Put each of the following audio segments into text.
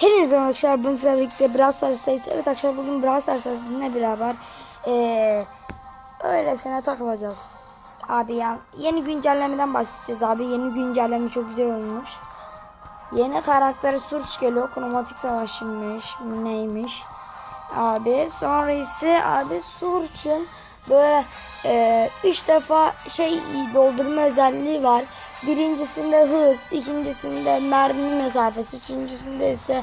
Hepinize arkadaşlar. Bugün sizlerle birlikte Brawl Stars'tayız. Evet arkadaşlar bugün Brawl Stars sizinle beraber ee, öylesine takılacağız. Abi ya yeni güncellemeden bahsedeceğiz abi. Yeni güncelleme çok güzel olmuş. Yeni karakteri Surge geliyor. Kromatik savaşmış. Neymiş? Abi sonra ise abi Surge'ın böyle e, üç defa şey doldurma özelliği var. Birincisinde hız, ikincisinde mermi mesafesi, üçüncüsünde ise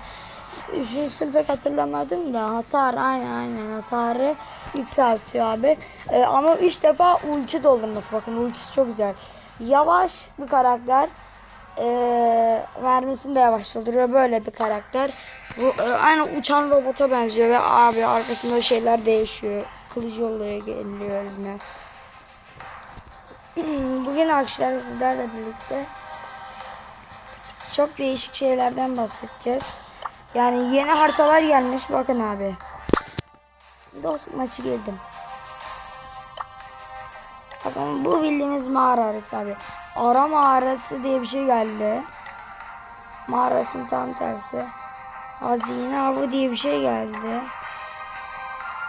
üçüncüsünü pek hatırlamadım da hasar aynen aynen hasarı yükseltiyor abi. E, ama üç defa ulti doldurması bakın ultisi çok güzel. Yavaş bir karakter. E, mermisini de yavaş dolduruyor böyle bir karakter. Bu, e, aynı uçan robota benziyor ve abi arkasında şeyler değişiyor. Kılıcı oluyor geliyor eline. Bugün arkadaşlar sizlerle birlikte çok değişik şeylerden bahsedeceğiz. Yani yeni haritalar gelmiş bakın abi. Dostluk maçı girdim. Bakın bu bildiğimiz mağara arası abi. Ara mağarası diye bir şey geldi. Mağarasının tam tersi. Hazine avı diye bir şey geldi.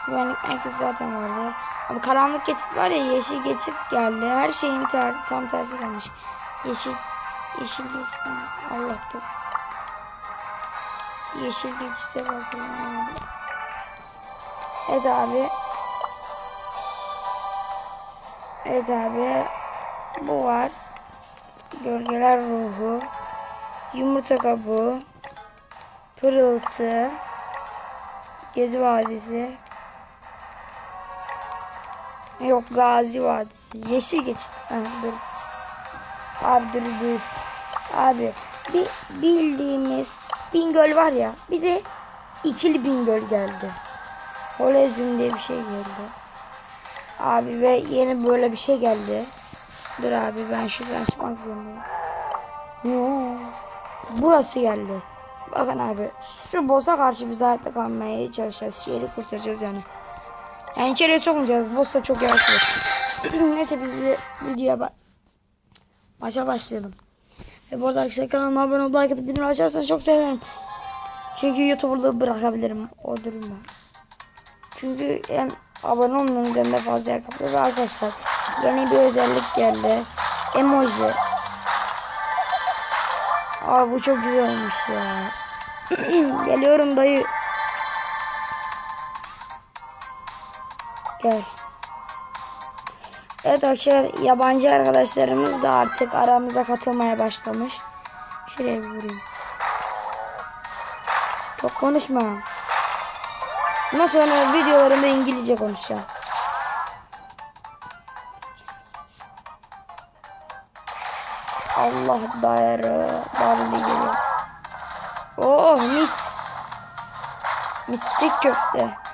Güvenlik merkezi zaten vardı. Ama karanlık geçit var ya yeşil geçit geldi. Her şeyin ter, tam tersi gelmiş. Yeşil yeşil geçit. Allah dur. Yeşil geçite bakalım abi. Evet abi. Evet abi. Bu var. Gölgeler ruhu. Yumurta kabuğu. Pırıltı. Gezi Vadisi. Yok Gazi Vadisi. Yeşil geçit. Ha, dur. Abi dur dur. Abi bir bildiğimiz Bingöl var ya. Bir de ikili Bingöl geldi. Kolezyum diye bir şey geldi. Abi ve yeni böyle bir şey geldi. Dur abi ben şuradan çıkmak zorundayım. Burası geldi. Bakın abi şu boss'a karşı biz hayatta kalmaya çalışacağız. Şehri kurtaracağız yani. Yani içeriye sokmayacağız. Boss da çok yavaş. Neyse biz de videoya bak. Maça başlayalım. Ve bu arada arkadaşlar kanalıma abone olup like atıp bildirim açarsanız çok sevinirim. Çünkü YouTuber'lığı bırakabilirim o durumda. Çünkü hem abone olmanın üzerinde fazla yer kaplıyor ve arkadaşlar yeni bir özellik geldi. Emoji. Aa bu çok güzel olmuş ya. Geliyorum dayı. Gel. Evet arkadaşlar yabancı arkadaşlarımız da artık aramıza katılmaya başlamış. Şuraya bir vurayım. Çok konuşma. Bundan sonra videolarımda İngilizce konuşacağım. Allah daire. Davulda geliyor. Oh mis. Mistik köfte.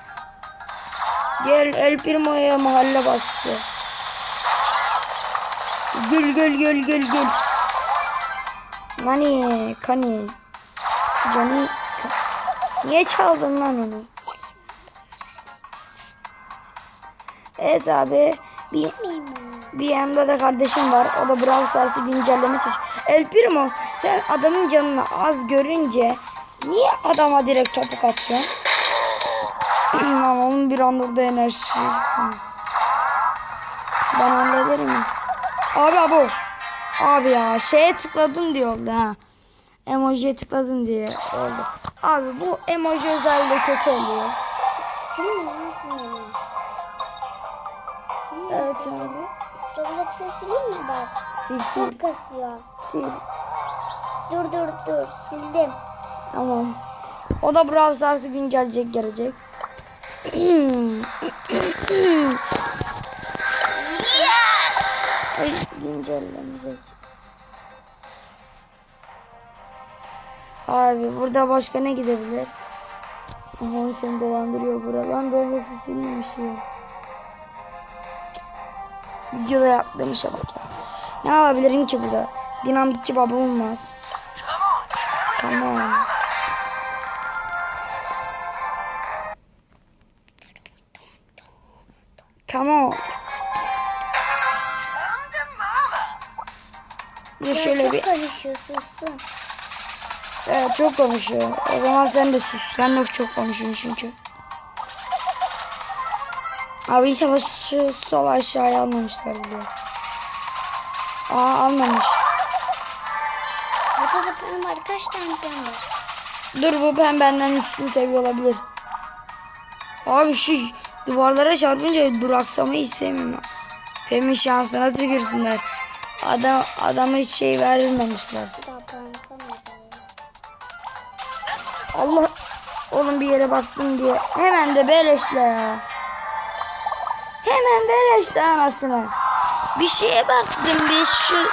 Gel El Primo'ya mahalle baskısı. Gül gül gül gül gül. Nani kani. Cani. Niye çaldın lan onu? Evet abi. Bir, bir yanında da kardeşim var. O da Brawl Stars'ı güncelleme çalışıyor. El Primo sen adamın canını az görünce niye adama direkt topuk atıyorsun? Lan onun bir anda orada enerji çıksın. Ben hallederim. Abi abi. Abi ya şeye tıkladın diye oldu ha. Emojiye tıkladın diye oldu. Abi bu emoji özelliği kötü oluyor. Sileyim mi? Evet abi. Roblox'u sileyim mi bak? Sil sil Çok kasıyor. sil. Dur dur dur. Sildim. Tamam. O da Brawl Stars'ı güncelleyecek gelecek. Ay güncellenecek. Abi burada başka ne gidebilir? Aha seni dolandırıyor bura. Ben Roblox'u silmemişim. Videoda yaptığım bak ya. Ne alabilirim ki burada? Dinamitçi baba olmaz. Tamam. Come on. De şöyle bir karışıyor sussun. Evet çok konuşuyor. O zaman sen de sus. Sen de çok konuşuyorsun çünkü. Abi inşallah şu sol aşağıya almamışlar diyor. Aa almamış. Burada da pem var. Kaç tane pem var? Dur bu ben benden üstünü seviyor olabilir. Abi şu duvarlara çarpınca duraksamayı istemiyorum. Pem'in şansına tükürsünler. Adam, adama hiç şey kalmadı. Allah oğlum bir yere baktım diye. Hemen de beleşle ya. Hemen beleşle anasını. Bir şeye baktım bir şu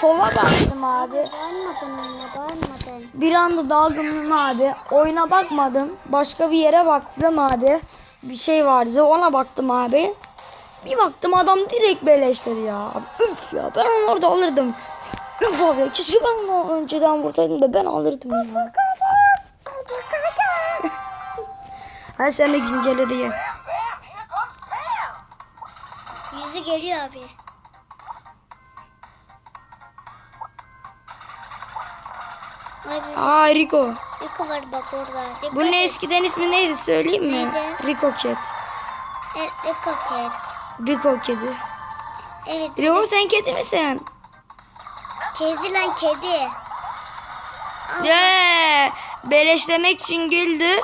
sola baktım abi. Bağırmadın anne bağırmadın. Bir anda dalgınlığım abi. Oyuna bakmadım. Başka bir yere baktım abi. Bir şey vardı ona baktım abi. Bir baktım adam direkt beleşledi ya. Üf ya ben onu orada alırdım. Üf abi keşke ben onu önceden vursaydım da ben alırdım ya. Hadi sen de güncele diye. Yüzü geliyor abi. Abi Aa Rico. Rico var bak orada. Dikkat Bunun et. eskiden ismi neydi söyleyeyim mi? Neydi? Rico Cat. Evet, Rico Cat. Rico kedi. Evet. Rico sen kedi misin? Kedi lan kedi. Ye, beleşlemek için güldü.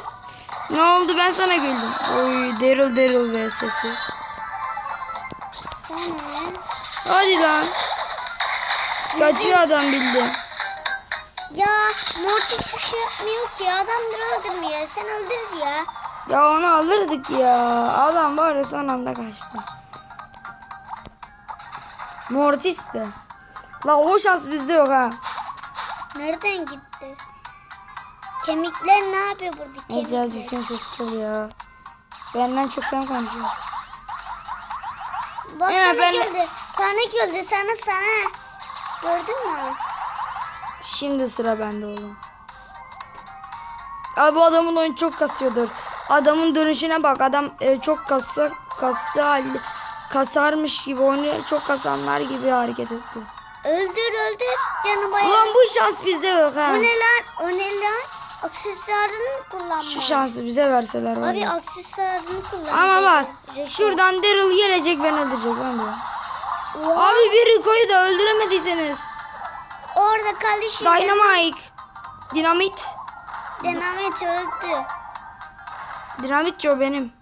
Ne oldu ben sana güldüm. Oy Daryl Daryl ve sesi. Sen Hadi lan. Kaçıyor adam bildi. Ya Mortis hiçbir şey yapmıyor ki. Adamları öldürmüyor. Sen öldür ya. Ya onu alırdık ya. Adam var ya son anda kaçtı. Mortis de. La o şans bizde yok ha. Nereden gitti? Kemikler ne yapıyor burada Neyse azıcık sen sessiz ol ya. Benden çok sen konuşuyorsun. Bak Ya sana ben- güldü. Sana güldü. Sana sana. Gördün mü? Şimdi sıra bende oğlum. Abi bu adamın oyunu çok kasıyordur. Adamın dönüşüne bak. Adam e, çok kasa, kastı halde kasarmış gibi oyunu çok kasanlar gibi hareket etti. Öldür öldür. Canı bayağı. Ulan bu şans bizde yok ha. O ne lan? O ne lan? Aksesuarını kullanma. Şu şansı bize verseler var Abi aksesuarını kullan. Ama bak Rico. şuradan Daryl gelecek ben öldürecek ben Abi bir Rico'yu da öldüremediyseniz. Orada kardeşim. Dynamite. Dinamit. Denamet öldü. Dinamit o benim.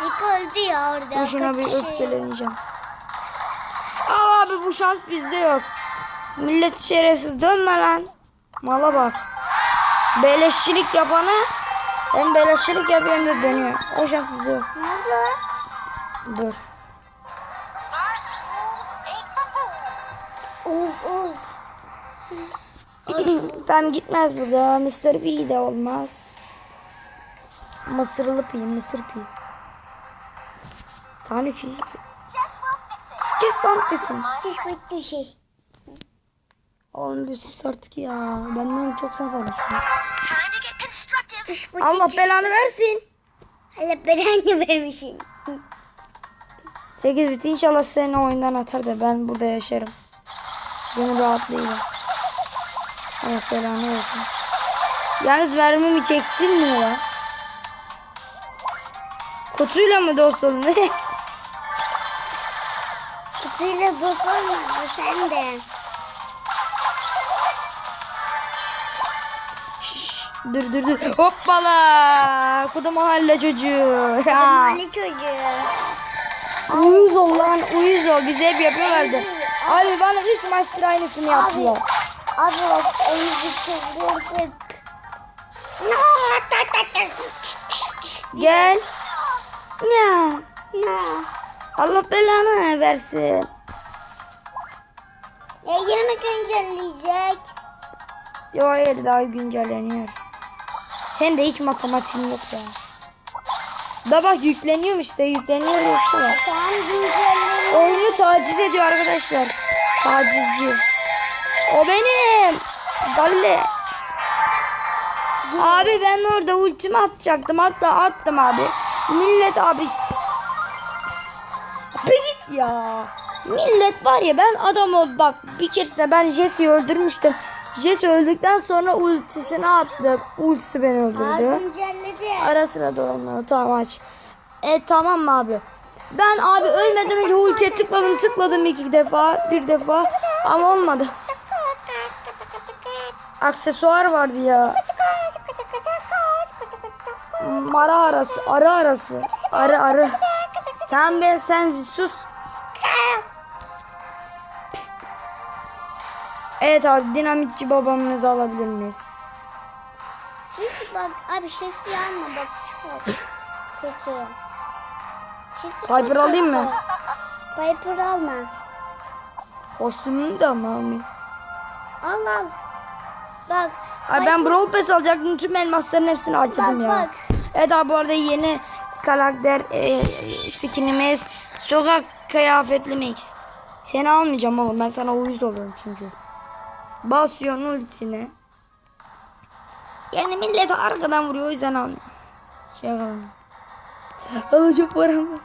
Rico öldü ya orada. Dur şuna bir şey- öfkeleneceğim. Al abi bu şans bizde yok. Millet şerefsiz dönme lan. Mala bak. Beleşçilik yapana hem beleşçilik yapıyor hem de dönüyor. O şans bizde yok. Ne oldu? Dur. Uz uz. Tam gitmez burada. Mr. P de olmaz. Mısırlı pi, mısır pi. Tanuki. Just want desin. Düş bitti şey. Oğlum bir sus artık ya. Benden çok sen konuşuyorsun. Allah belanı versin. Hele belanı vermişsin. 8 bit inşallah seni oyundan atar da ben burada yaşarım. Gönül rahatlığıyla. Allah belanı versin. Yalnız mermimi çeksin mi ya? Kutuyla mı dost olun? Kutuyla dost olmadı sen de. Şşş, dur dur dur. Hoppala. Kudu mahalle çocuğu. Ya. Mahalle çocuğu. Uyuz ol lan uyuz ol. Bize hep yapıyorlardı. Abi bana 3 maçtır aynısını yaptılar. Abi bak oyuncu çıldırdık. Gel. Ya. Ne? Allah belanı versin. Ya yemek güncelleyecek. Yo hayır daha güncelleniyor. Sen de hiç matematiğin yok ya. Da bak yükleniyor işte yükleniyor güncelleyecek. Oyunu taciz ediyor arkadaşlar. Tacizci. O benim. Galle. Abi ben orada ultimi atacaktım. Hatta attım abi. Millet abi. Bir git ya. Millet var ya ben adam ol bak bir keresinde ben Jesse'yi öldürmüştüm. Jesse öldükten sonra ultisini attı. Ultisi beni öldürdü. güncelledi. Ara sıra dolanıyor. Tamam aç. E tamam mı abi? Ben abi ölmeden önce ultiye tıkladım tıkladım iki defa bir defa ama olmadı. Aksesuar vardı ya. Mara arası, arı arası. Arı arı. Tamam ben sen sus. Evet abi dinamitçi babamızı alabilir miyiz? Şişi bak abi şişi alma bak çok kötü. Şişi çok Piper alayım kötü. mı? Piper alma. Kostümünü de mi almayayım? Al al. Bak. Ay ben Brawl Pass alacaktım. Tüm elmasların hepsini Bak, ya. bak. Evet abi bu arada yeni karakter e, skinimiz sokak kıyafetli Max. Seni almayacağım oğlum. Ben sana uyuz oluyorum çünkü. Basıyorsun ultisine. Yani millet arkadan vuruyor o yüzden almıyorum. Şey yapalım. Alacak param var.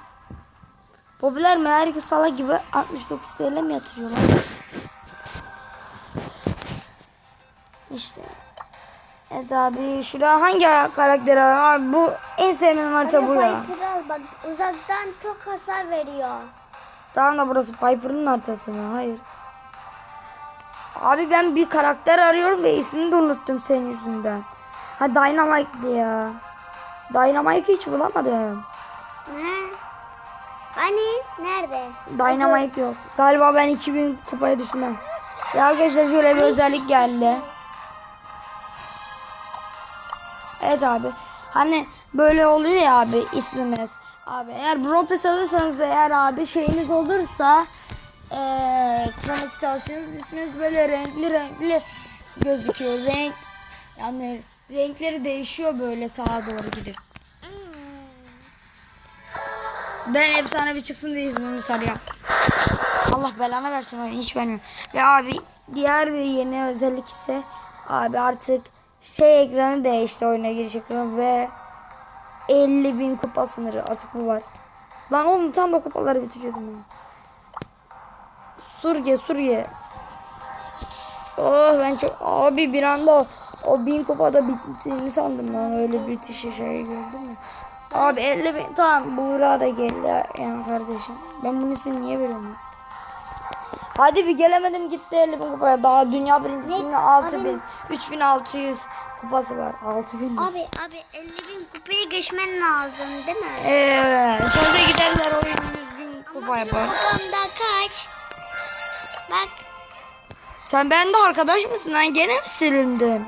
Popüler mi? Herkes salak gibi 69 TL mi yatırıyorlar? İşte. Evet abi şurada hangi karakteri alalım abi bu en sevdiğim harita Hadi bu ya. Piper al bak uzaktan çok hasar veriyor. Tamam da burası Piper'ın haritası mı? Hayır. Abi ben bir karakter arıyorum ve ismini de unuttum senin yüzünden. Ha Dynamite'di ya. Dynamite'ı hiç bulamadım. Ne? Hani nerede? Dynamite yok. Galiba ben 2000 kupaya düşmem. Ya arkadaşlar şöyle bir özellik geldi. Evet abi. Hani böyle oluyor ya abi ismimiz. Abi eğer Brawl Pass alırsanız eğer abi şeyiniz olursa Chromatic Savaşınız isminiz böyle renkli renkli gözüküyor. Renk yani renkleri değişiyor böyle sağa doğru gidip. Ben efsane bir çıksın diye ismimi sarıyorum. Allah belanı versin oyun hiç vermiyorum. Ve abi diğer bir yeni özellik ise abi artık şey ekranı değişti oyuna giriş ekranı ve 50 bin kupa sınırı artık bu var. Lan oğlum tam da kupaları bitiriyordum ya. Suriye Suriye. Oh ben çok abi bir anda o, bin kupada bittiğini sandım ben öyle bitiş şey gördüm mü? Abi 50 bin tamam Buğra da geldi yani kardeşim. Ben bunun ismini niye veriyorum ya? Hadi bir gelemedim gitti 50 bin kupaya. Daha dünya birincisinin Ne? 6 bin, 3600 kupası var. 6 bin. Abi abi 50 bin kupayı geçmen lazım değil mi? Evet. Sonra giderler oyun 100 bin kupa yapar. Kupamda kaç? Bak Sen bende arkadaş mısın lan? Gene mi silindin?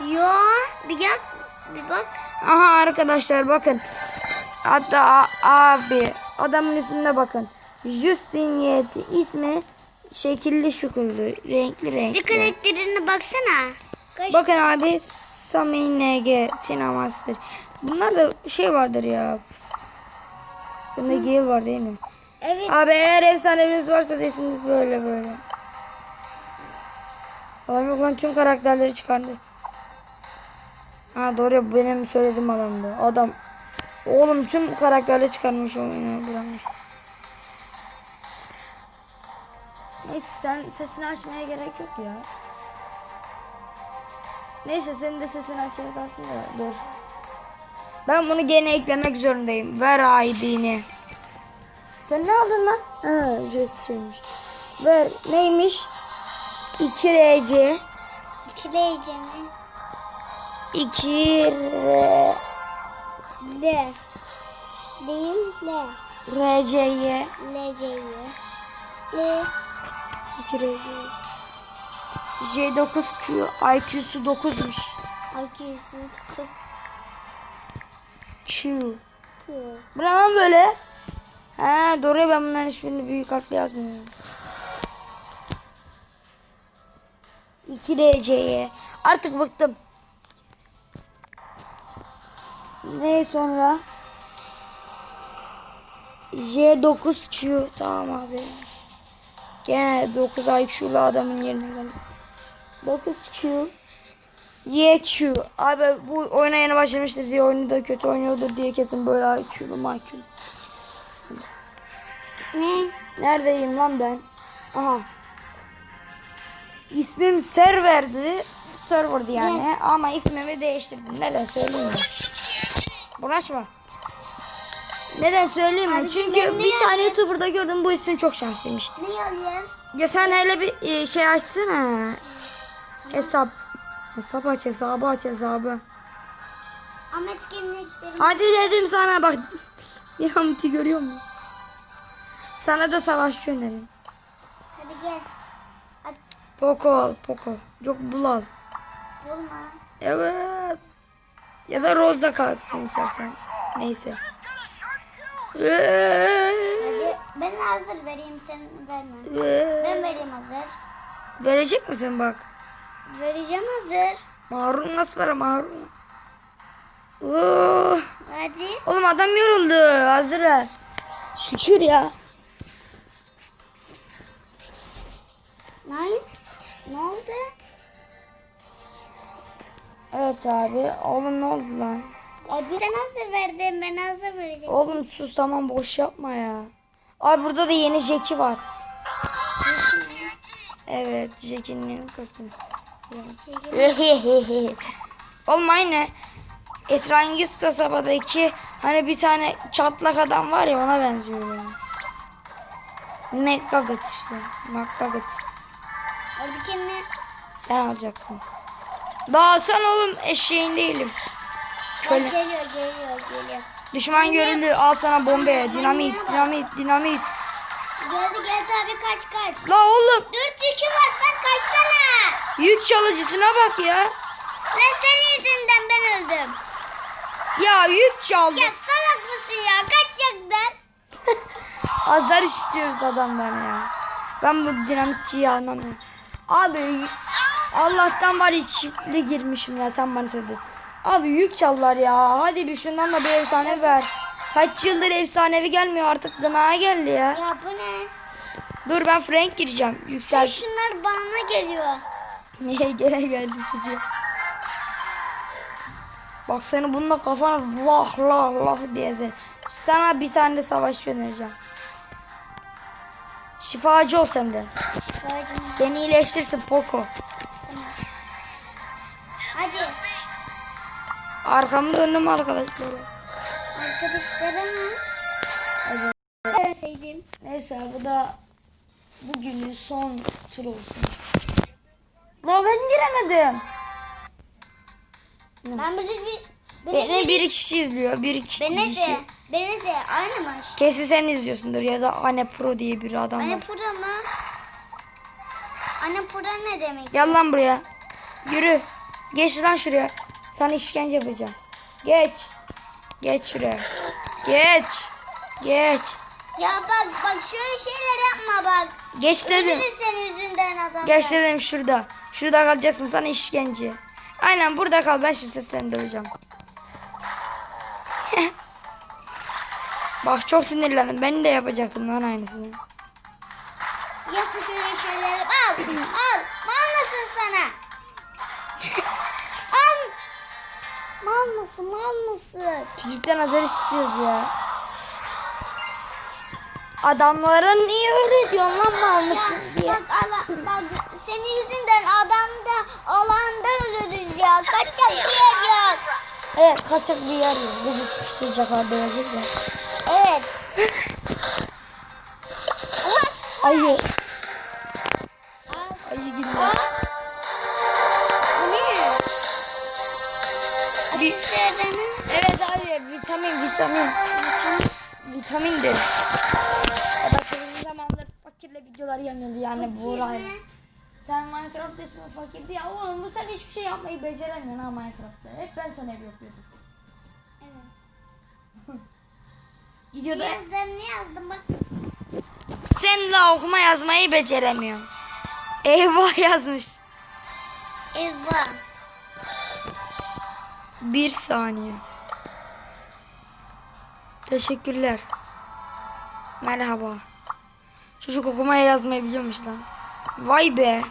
yo bir gel bir bak. Aha arkadaşlar bakın. Hatta abi adamın ismine bakın. Justin Yeti ismi şekilli şükürlü, renkli Bir renkli. karakterine baksana. Kaç? Bakın abi Sami NG, Tina Master. Bunlar da şey vardır ya. Sende Gale var değil mi? Evet. Abi eğer efsaneniz varsa da isminiz böyle böyle. Adam yok lan tüm karakterleri çıkardı. Ha doğru benim söylediğim adamdı. Adam oğlum tüm karakterleri çıkarmış oyunu bırakmış. Neyse sen sesini açmaya gerek yok ya. Neyse senin de sesini açarak aslında dur. Ben bunu gene eklemek zorundayım. Ver ID'ni. Sen ne aldın lan? Ha ücretsiz şeymiş. Ver neymiş? 2RC İçileyici mi? 2R L. Değil L. RC'ye L C Y. L. 2RC J9Q IQ'su 9'muş. IQ'su kız. Q. Q. Bu ne lan böyle? Ha doğru ben bunların hiçbirini büyük harfle yazmıyorum. 2RC'ye. Artık bıktım. Ne sonra? J9Q. Tamam abi. Gene 9 IQ'lu adamın yerine geldim. 9Q. YQ. Abi bu oyuna yeni başlamıştır diye oyunu da kötü oynuyordur diye kesin böyle IQ'lu IQ'lu. Ne? Neredeyim lan ben? Aha. İsmim serverdi. Serverdı yani. Ama ismimi değiştirdim. Neden söyleyeyim mi? Bulaşma. Neden söyleyeyim mi? Abi, Çünkü ne bir tane yapayım? YouTuber'da gördüm bu isim çok şanslıymış. Ne alayım? Ya sen hele bir e, şey açsana. Hesap. Hesap aç hesabı aç hesabı. Ahmet kimliklerim. Hadi dedim sana bak. Yamuti görüyor musun? Sana da savaşçı önerim. Hadi gel. Hadi Poco al Poco. Yok bul al. bulma. Evet. Ya da Rose'da kalsın istersen. Neyse. Ben hazır vereyim sen verme. Ben vereyim hazır. Verecek misin bak? Vereceğim hazır. Marun nasıl para Marun? Hadi. Oğlum adam yoruldu. Hazır ver. Şükür ya. Ne? Ne oldu? Evet abi. Oğlum ne oldu lan? Abi sen hazır verdin ben hazır vereceğim. Oğlum sus tamam boş yapma ya. Abi burada da yeni Jackie var. Evet Jackie'nin yeni kostümü. Oğlum aynı. Esrarengiz kasabadaki hani bir tane çatlak adam var ya ona benziyor. Yani. McGugget işte. McGugget. Hadi kendine. Sen alacaksın. Daha sen oğlum eşeğin değilim. Köle. geliyor geliyor geliyor. Düşman görüldü. Al sana bombe. Dinamit, dinamit, dinamit. Geldi geldi abi kaç kaç. La oğlum Dört yükü var lan kaçsana. yük çalıcısına bak ya. Ben senin yüzünden ben öldüm. Ya yük çaldı. Ya salak mısın ya kaçacaktın. Azar istiyoruz adamdan ya. Ben bu dinamitçiyi anlamıyorum. Abi Allah'tan var ya çiftli girmişim ya sen bana söyledin. Abi yük çaldılar ya. Hadi bir şundan da bir efsane ver. Kaç yıldır efsanevi gelmiyor artık gına geldi ya. Ya bu ne? Dur ben Frank gireceğim. Yüksel. Şunlar bana geliyor. Niye gene geldi çocuğa? Bak seni bununla kafana lah lah lah diye seni. Sana bir tane de savaşçı önereceğim. Şifacı ol sen de. Babacım Beni iyileştirsin Poco. tamam. Hadi. Arkamı döndüm arkadaşlara. Arkadaşlara mı? Evet. Sevdim. Neyse bu da bugünün son tur olsun. Lan ben giremedim. Ben bir bir Beni bir kişi izliyor. Bir Beni kişi. Beni de aynı maç. Kesin sen izliyorsundur ya da Anne Pro diye bir adam Anne var. pura mı? Anne pura ne demek? Gel lan buraya. Yürü. Geç lan şuraya. Sana işkence yapacağım. Geç. Geç şuraya. Geç. Geç. Ya bak bak şöyle şeyler yapma bak. Geç dedim. Öldürür senin yüzünden adam. Geç dedim şurada. Şurada kalacaksın sana işkence. Aynen burada kal ben şimdi seni döveceğim. Bak çok sinirlendim. Ben de yapacaktım lan aynısını. Yapma şöyle şeyleri. Al. al. Mal mısın sana? al. Mal mısın? Mal mısın? Çocuktan azar istiyoruz ya. Adamlara niye öyle diyorsun lan mal mısın diye. Bak, ala, bak senin yüzünden adam da alanda ölürüz ya. Kaçacak bir yer yok. Evet kaçak bir yer yok. Bizi sıkıştıracaklar dövecekler. Evet. Ayı. Ayı gidiyor. Ne? Bir- Evet hayır vitamin vitamin. Vitamindir. Ya bak uzun zamandır fakirle videolar gelmedi yani bu olay. Sen Minecraft'tasın fakirdi ya oğlum bu sen hiçbir şey yapmayı beceremiyorsun ha Minecraft'ta. Hep ben sana ev yapıyordum. Evet. Gidiyordu. Ne yazdım ne yazdım bak. Sen la okuma yazmayı beceremiyorsun. Eyvah yazmış. Ezba. Bir saniye. Teşekkürler. Merhaba. Çocuk okumaya yazmayı biliyormuş lan. Vay be.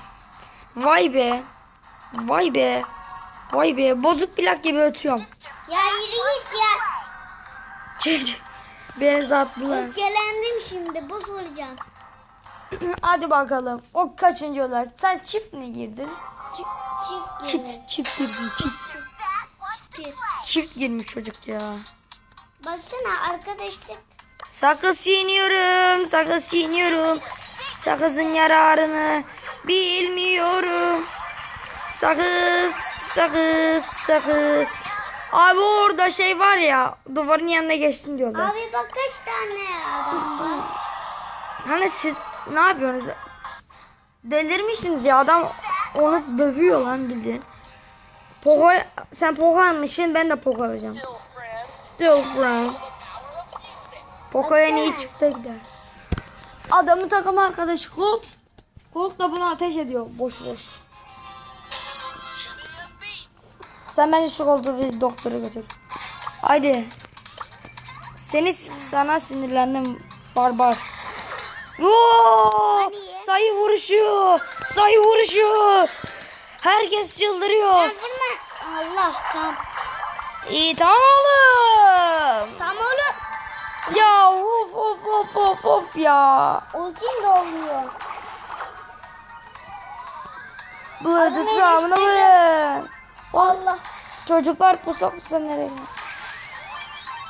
Vay be. Vay be. Vay be. Bozuk plak gibi ötüyorum. Ya yürü git ya. Beni sattılar. Öfkelendim şimdi boz olacağım. Hadi bakalım. O kaçıncı olarak? Sen çift mi girdin? Çift gibi. Çift, çift girdin. Çift. Bir. Çift girmiş çocuk ya. Baksana arkadaşlık. Sakız çiğniyorum. Sakız çiğniyorum. Sakızın yararını bilmiyorum. Sakız, sakız, sakız. Abi orada şey var ya duvarın yanına geçtin diyorlar. Abi bak kaç tane adam var. Hani siz ne yapıyorsunuz? Delirmişsiniz ya adam onu dövüyor lan bildiğin. Poco sen Poco almışsın ben de Poco alacağım. Still friends. Poco'ya niye çifte gider? Adamın takım arkadaşı Colt. Colt da bunu ateş ediyor boş boş. Sen bence şu Colt'u bir doktora götür. Haydi. Seni sana sinirlendim barbar. Oo! Sayı vuruşu. Sayı vuruşu. Herkes çıldırıyor. Bunlar. Allah tam. İyi tamam oğlum. Tam oğlum. Ya of of of of of ya. Ultim de olmuyor. Bıdı tamamını bıdı. Allah. Çocuklar pusa pusa nereye?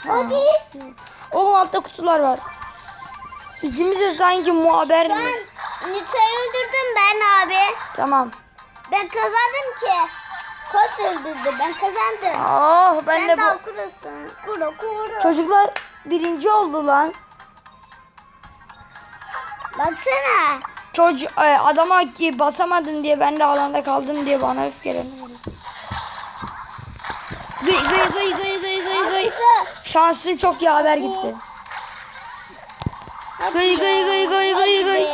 Hadi. Oğlum altta kutular var. İkimiz sanki muhaber mi? Sen Nita'yı öldürdün ben abi. Tamam. Ben kazandım ki. Koç öldürdü. Ben kazandım. Oh ben Sen de daha bu. kurusun. Kuru kuru. Çocuklar birinci oldu lan. Baksana. Çocuk e, adama ki basamadın diye ben de alanda kaldım diye bana öfkeleniyor. Gıy gıy gıy gıy gıy gıy gıy. Şansın çok yaver gitti. Gıy gıy gıy gıy gıy gıy.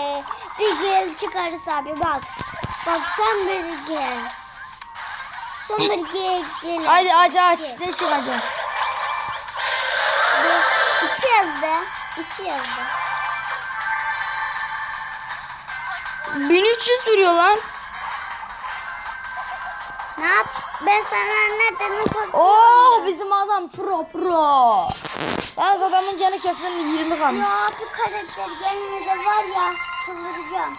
Bir gel çıkarız abi bak. Bak son bir gel. Son bir gel. gel. Hadi aç aç ne çıkacak? İki yazdı. İki yazdı. 1300 vuruyor lan. Ne yap? Ben sana ne dedim? koç? Oh bizim adam pro pro. Yalnız adamın canı kesin 20 kalmış. Ya bu karakter gelmede var ya çıldıracağım.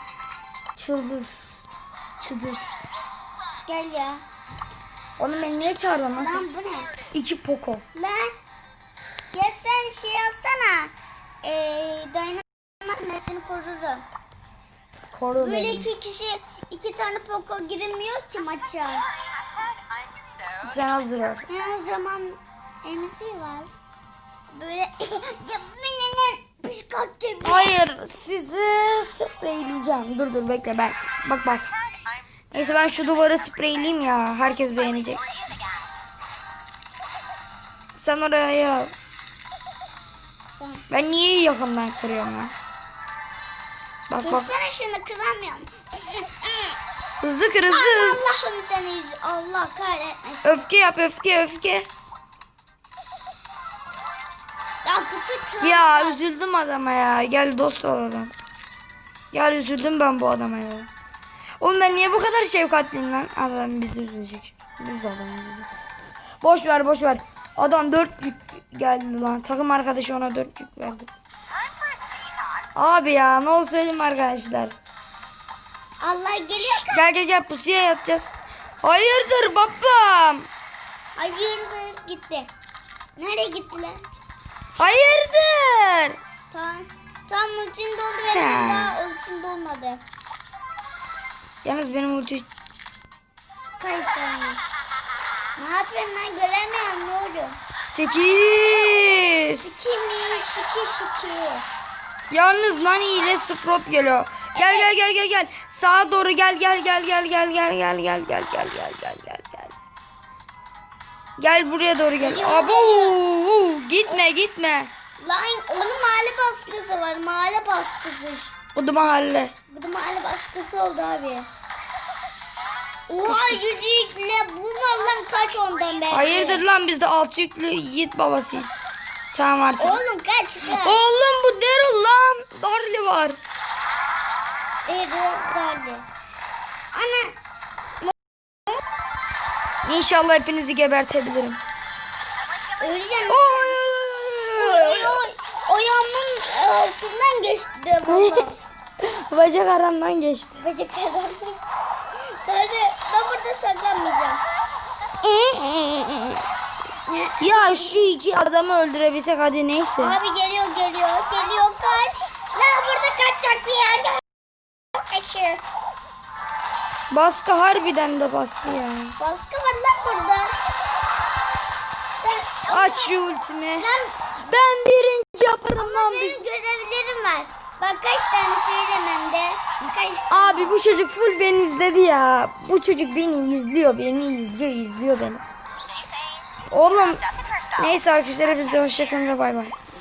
Çıldır. Çıdır. Gel ya. Onu ben niye çağırıyorum lan? Lan bu ne? İki poko. Lan. Gel sen şey yazsana. Ee, dayanamam ben seni korurum. Koru Böyle beni. iki kişi iki tane poko giremiyor ki maça. Can hazır ol. Ya o zaman MC var. Böyle ya benim pişkat gibi. Hayır sizi spreyleyeceğim. Dur dur bekle ben. Bak bak. Neyse ben şu duvarı spreyleyeyim ya. Herkes beğenecek. Sen oraya Tamam. Ben niye yakından kırıyorum lan? Bak bak. Kırsana şunu kıramıyorum. Hızlı kır hızlı. Allah'ım seni yüz Allah kahretmesin. Öfke yap öfke öfke. Ya küçük kral. Ya üzüldüm adama ya. Gel dost olalım. Gel üzüldüm ben bu adama ya. Oğlum ben niye bu kadar şefkatliyim lan? Adam bizi üzülecek. Biz adamı üzülecek. Boş ver boş ver. Adam dört yük geldi lan. Takım arkadaşı ona dört yük verdi. Abi ya ne söyleyeyim arkadaşlar. Allah geliyor. Gel gel gel pusuya yatacağız. Hayırdır babam? Hayırdır gitti. Nereye gittiler? Hayırdır? Tamam. Tam ultin doldu ve benim daha ultim dolmadı. Yalnız benim ulti Kaç saniye. Ne yapayım ben göremiyorum ne oluyor? 8. Şiki mi? Şiki şiki. Yalnız Nani ile Sprout geliyor. Gel gel gel gel gel. Sağa doğru gel gel gel gel gel gel gel gel gel gel gel gel gel gel. Gel buraya doğru gel. Abo gitme gitme. Lan onun mahalle baskısı var. Mahalle baskısı. Bu da mahalle. Bu da mahalle baskısı oldu abi. Oha yüzükle bunlar lan kaç ondan belki. Hayırdır lan biz de altı yüklü yiğit babasıyız. Tamam artık. Oğlum kaç lan. Oğlum bu Daryl lan. Darli var. Evet. Ana. İnşallah hepinizi gebertebilirim. Öleceğim. Oy, Oy altından geçti baba. Bacak aramdan geçti. Bacak adam. Böyle ben burada saklanmayacağım. Ya şu iki adamı öldürebilsek hadi neyse. Abi geliyor geliyor geliyor kaç. La burada kaçacak bir yer yok. Kaçır. Baskı harbiden de baskı ya. Baskı var lan burada. Sen Aç şu ultimi. lan Ben birinci yaparım lan biz. benim görevlerim var. Bak kaç tane söylemem de. Kaç Abi bu çocuk full beni izledi ya. Bu çocuk beni izliyor, beni izliyor, izliyor beni. Oğlum neyse arkadaşlar bize hoşçakalın ve bay bay.